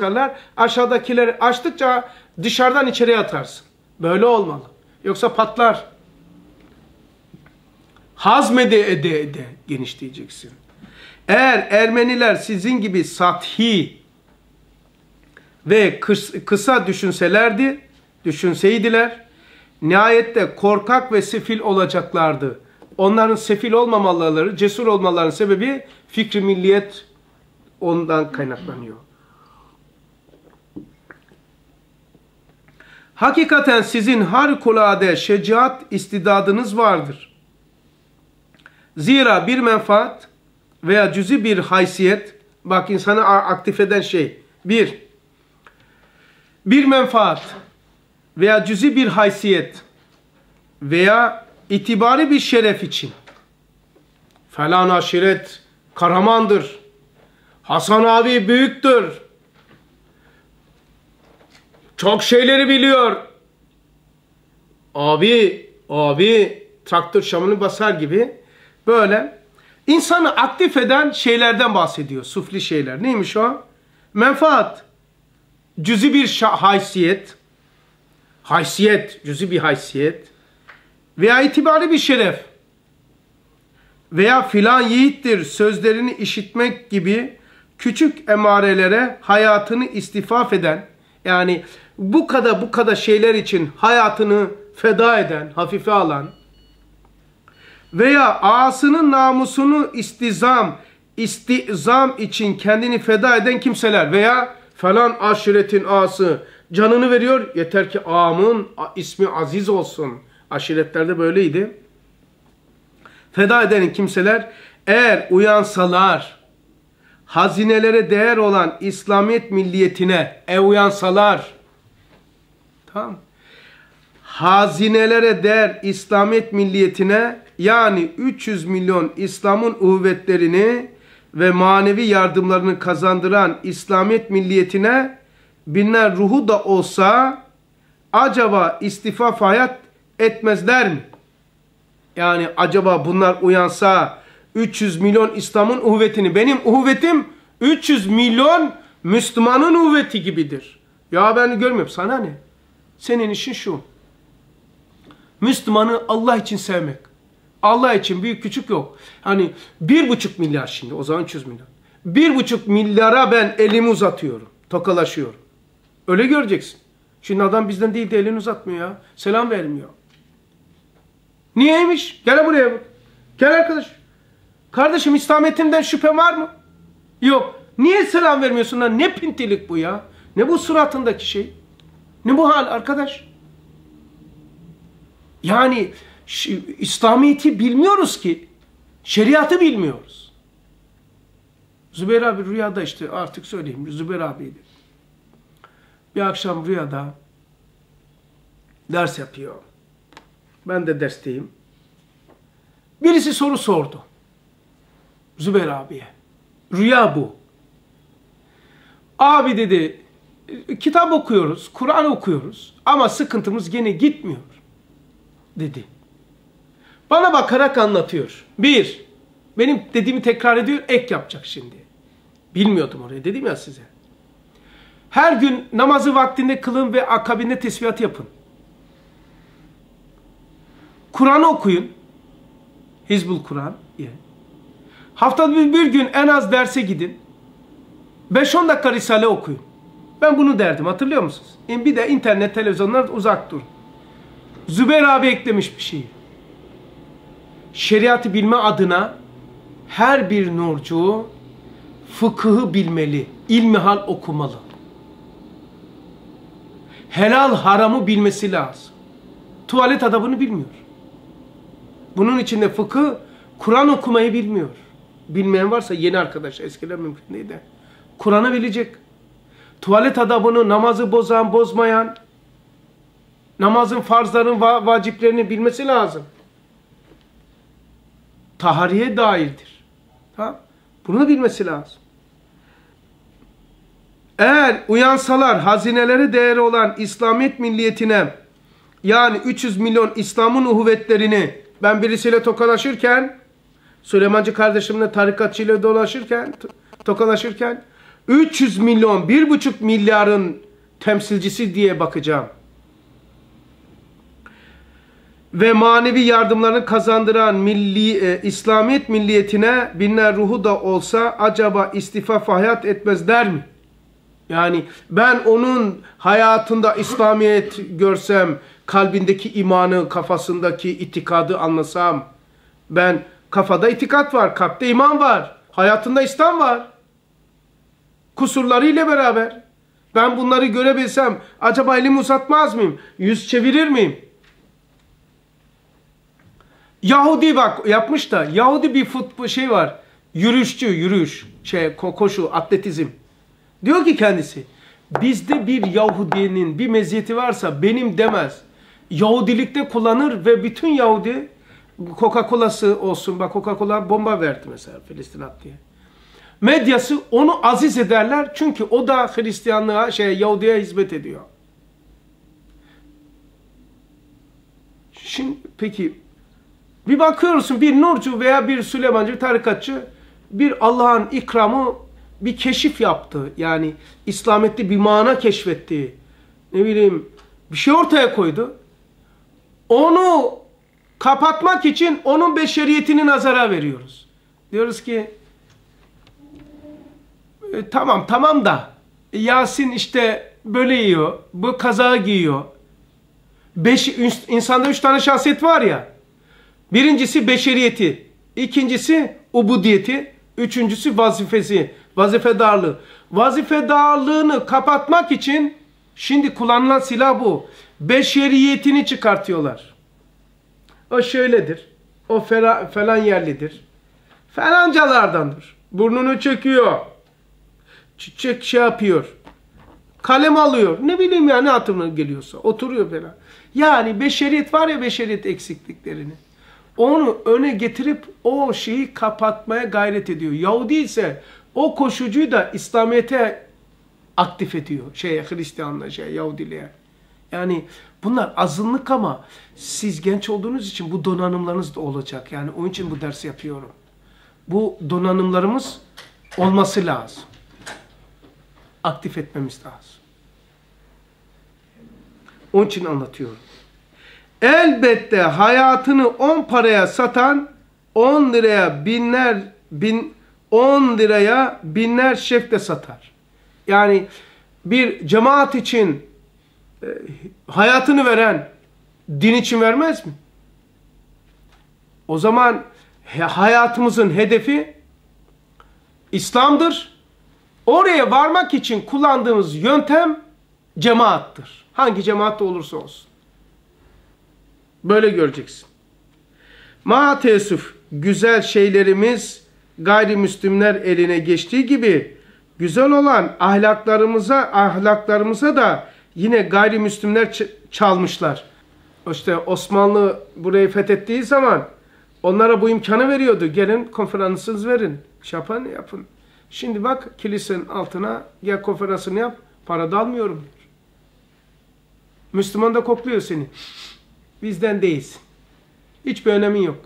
çıkarlar. Aşağıdakileri açtıkça dışarıdan içeriye atarsın. Böyle olmalı. Yoksa patlar. Hazmede ede ede genişleyeceksin. Eğer Ermeniler sizin gibi sathi ve kısa düşünselerdi, düşünseydiler, nihayette korkak ve sefil olacaklardı. Onların sefil olmamaları, cesur olmalarının sebebi fikri milliyet ondan kaynaklanıyor. Hakikaten sizin harikulade şecaat istidadınız vardır. Zira bir menfaat veya cüzi bir haysiyet, bak insanı aktif eden şey, bir, bir menfaat veya cüzi bir haysiyet veya itibari bir şeref için falan aşiret karamandır. Hasan abi büyüktür. Çok şeyleri biliyor. Abi, abi traktör şamını basar gibi böyle insanı aktif eden şeylerden bahsediyor. Sufli şeyler. Neymiş o? Menfaat. Cüzi bir haysiyet. Haysiyet. Cüzi bir haysiyet. Veya itibari bir şeref. Veya filan yiğittir sözlerini işitmek gibi küçük emarelere hayatını istifaf eden yani bu kadar bu kadar şeyler için hayatını feda eden, hafife alan veya ağasının namusunu istizam, istizam için kendini feda eden kimseler veya falan aşiretin ağası canını veriyor. Yeter ki ağamın ismi aziz olsun. Aşiretlerde böyleydi. Feda eden kimseler eğer uyansalar, hazinelere değer olan İslamiyet milliyetine e uyansalar, Tamam Hazinelere değer İslamiyet milliyetine yani 300 milyon İslam'ın uvvetlerini ve manevi yardımlarını kazandıran İslamiyet milliyetine binler ruhu da olsa acaba istifa hayat etmezler mi? Yani acaba bunlar uyansa 300 milyon İslam'ın uhvetini benim uhvetim 300 milyon Müslümanın uhveti gibidir. Ya ben görmüyorum sana ne? Senin işin şu. Müslümanı Allah için sevmek. Allah için büyük küçük yok. Hani bir buçuk milyar şimdi o zaman 300 milyar. Bir buçuk milyara ben elimi uzatıyorum. Tokalaşıyorum. Öyle göreceksin. Şimdi adam bizden değil de elini uzatmıyor ya. Selam vermiyor. Niyeymiş? Gel buraya bak. Gel arkadaş. Kardeşim İslamiyet'inden şüphe var mı? Yok. Niye selam vermiyorsun lan? Ne pintilik bu ya? Ne bu suratındaki şey? Ne bu hal arkadaş? Yani İslamiyet'i bilmiyoruz ki. Şeriatı bilmiyoruz. Zübeyir abi rüyada işte artık söyleyeyim Zübeyir abiydi. Bir akşam rüyada ders yapıyor. Ben de dersteyim. Birisi soru sordu. Zübeyir abiye. Rüya bu. Abi dedi kitap okuyoruz, Kur'an okuyoruz ama sıkıntımız gene gitmiyor dedi. Bana bakarak anlatıyor. Bir, benim dediğimi tekrar ediyor, ek yapacak şimdi. Bilmiyordum orayı dedim ya size. Her gün namazı vaktinde kılın ve akabinde tesbihat yapın. Kur'an'ı okuyun. Hizbul Kur'an. Haftada bir gün en az derse gidin. 5-10 dakika Risale okuyun. Ben bunu derdim hatırlıyor musunuz? Bir de internet televizyonlar uzak dur. Zübeyir abi eklemiş bir şeyi. Şeriatı bilme adına her bir nurcu fıkıhı bilmeli, ilmihal okumalı. Helal haramı bilmesi lazım. Tuvalet adabını bilmiyor. Bunun içinde fıkıh, Kur'an okumayı bilmiyor. Bilmeyen varsa yeni arkadaş, eskiler mümkün değil de. Kur'an'ı bilecek tuvalet adabını, namazı bozan, bozmayan, namazın farzların, va vaciplerini bilmesi lazım. Tahariye dairdir. Ha? Bunu bilmesi lazım. Eğer uyansalar hazineleri değeri olan İslamiyet milliyetine yani 300 milyon İslam'ın uhuvvetlerini ben birisiyle tokalaşırken Süleymancı kardeşimle tarikatçıyla dolaşırken tokalaşırken 300 milyon, 1,5 milyarın temsilcisi diye bakacağım. Ve manevi yardımlarını kazandıran milli e, İslamiyet milliyetine binler ruhu da olsa acaba istifa hayat etmezler mi? Yani ben onun hayatında İslamiyet görsem, kalbindeki imanı, kafasındaki itikadı anlasam, ben kafada itikat var, kalpte iman var, hayatında İslam var. Kusurlarıyla beraber. Ben bunları görebilsem acaba elimi uzatmaz mıyım? Yüz çevirir miyim? Yahudi bak yapmış da Yahudi bir futbol şey var. Yürüyüşçü, yürüyüş, şey koşu, atletizm. Diyor ki kendisi bizde bir Yahudinin bir meziyeti varsa benim demez. Yahudilikte kullanır ve bütün Yahudi Coca-Cola'sı olsun. Bak Coca-Cola bomba verdi mesela Filistin at. Medyası onu aziz ederler çünkü o da Hristiyanlığa, şey Yahudi'ye hizmet ediyor. Şimdi peki bir bakıyorsun bir Nurcu veya bir Süleymancı tarikatçı bir Allah'ın ikramı bir keşif yaptı. Yani İslamiyet'te bir mana keşfetti. Ne bileyim bir şey ortaya koydu. Onu kapatmak için onun beşeriyetini nazara veriyoruz. Diyoruz ki e, tamam tamam da Yasin işte böyle yiyor, bu kazağı giyiyor. Beş, insanda üç tane şahsiyet var ya. Birincisi beşeriyeti, ikincisi ubudiyeti, üçüncüsü vazifesi, vazifedarlığı. Vazifedarlığını kapatmak için şimdi kullanılan silah bu. Beşeriyetini çıkartıyorlar. O şöyledir. O fela, falan yerlidir. Falancalardandır. Burnunu çekiyor. Çiçek şey yapıyor. Kalem alıyor. Ne bileyim ya ne hatırına geliyorsa. Oturuyor falan. Yani beşeriyet var ya beşeriyet eksikliklerini. Onu öne getirip o şeyi kapatmaya gayret ediyor. Yahudi ise o koşucuyu da İslamiyet'e aktif ediyor. Şeye Hristiyanlığa, şey Yahudiliğe. Yani bunlar azınlık ama siz genç olduğunuz için bu donanımlarınız da olacak. Yani onun için bu dersi yapıyorum. Bu donanımlarımız olması lazım. Aktif etmemiz lazım. Onun için anlatıyorum. Elbette hayatını 10 paraya satan 10 liraya binler bin 10 liraya binler şef de satar. Yani bir cemaat için e, hayatını veren din için vermez mi? O zaman hayatımızın hedefi İslam'dır. Oraya varmak için kullandığımız yöntem cemaattır. Hangi cemaatte olursa olsun. Böyle göreceksin. Ma teessüf güzel şeylerimiz gayrimüslimler eline geçtiği gibi güzel olan ahlaklarımıza ahlaklarımıza da yine gayrimüslimler çalmışlar. İşte Osmanlı burayı fethettiği zaman onlara bu imkanı veriyordu. Gelin konferansınız verin. Şapan yapın. Şimdi bak kilisenin altına gel konferansını yap. Para da almıyorum. Müslüman da kokluyor seni. Bizden değilsin. Hiçbir önemin yok.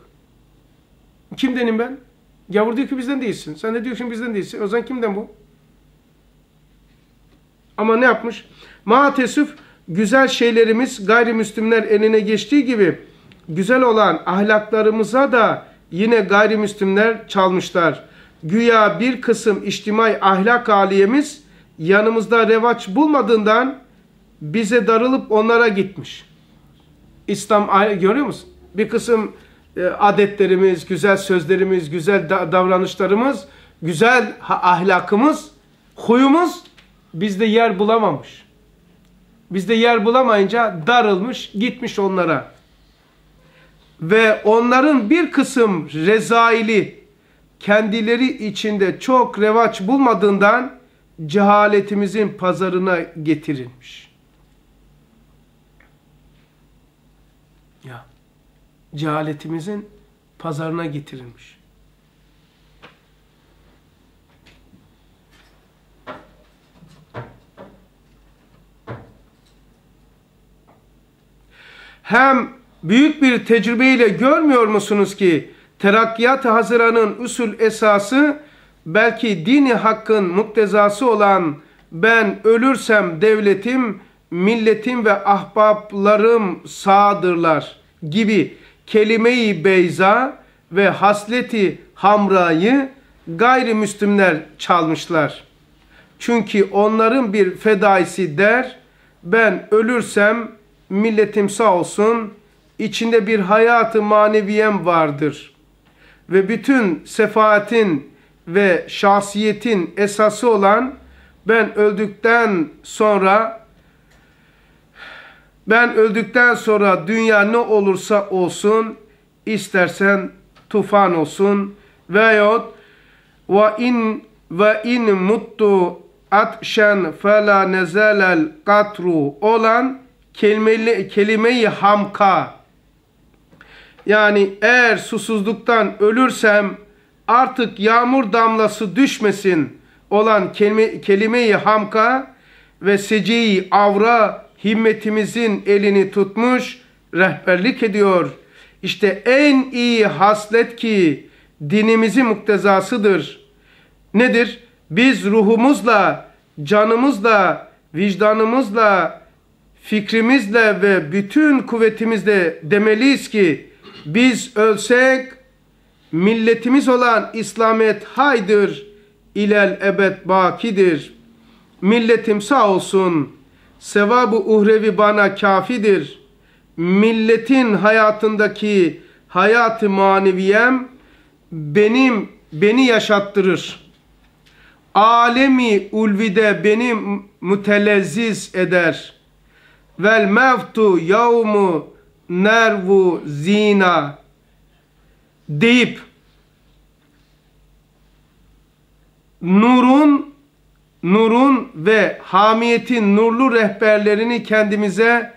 Kimdenim ben? Gavur diyor ki bizden değilsin. Sen de diyorsun bizden değilsin. O zaman kimden bu? Ama ne yapmış? Maalesef güzel şeylerimiz gayrimüslimler eline geçtiği gibi güzel olan ahlaklarımıza da yine gayrimüslimler çalmışlar. Güya bir kısım içtimai ahlak aliyemiz yanımızda revaç bulmadığından bize darılıp onlara gitmiş. İslam görüyor musun? Bir kısım e, adetlerimiz, güzel sözlerimiz, güzel davranışlarımız, güzel ahlakımız, huyumuz bizde yer bulamamış. Bizde yer bulamayınca darılmış, gitmiş onlara. Ve onların bir kısım rezaili kendileri içinde çok revaç bulmadığından cehaletimizin pazarına getirilmiş. Ya cehaletimizin pazarına getirilmiş. Hem büyük bir tecrübeyle görmüyor musunuz ki Terakkiyat-ı Hazıra'nın usul esası belki dini hakkın muktezası olan ben ölürsem devletim, milletim ve ahbaplarım sağdırlar gibi kelime-i beyza ve hasleti hamrayı gayrimüslimler çalmışlar. Çünkü onların bir fedaisi der, ben ölürsem milletim sağ olsun, içinde bir hayatı maneviyem vardır. Ve bütün sefaatin ve şahsiyetin esası olan ben öldükten sonra ben öldükten sonra dünya ne olursa olsun istersen tufan olsun veyahut ve in ve in muttu atşen fela nezelel katru olan kelimeli, kelime-i hamka yani eğer susuzluktan ölürsem artık yağmur damlası düşmesin olan kelime, kelime-i hamka ve seceyi avra himmetimizin elini tutmuş rehberlik ediyor. İşte en iyi haslet ki dinimizi muktezasıdır. Nedir? Biz ruhumuzla, canımızla, vicdanımızla, fikrimizle ve bütün kuvvetimizle demeliyiz ki biz ölsek milletimiz olan İslamiyet haydır, ilel ebed bakidir. Milletim sağ olsun, sevabı uhrevi bana kafidir. Milletin hayatındaki hayatı maneviyem benim beni yaşattırır. Alemi ulvide beni mütelezziz eder. Vel mevtu yavmu nervu zina deyip nurun nurun ve hamiyetin nurlu rehberlerini kendimize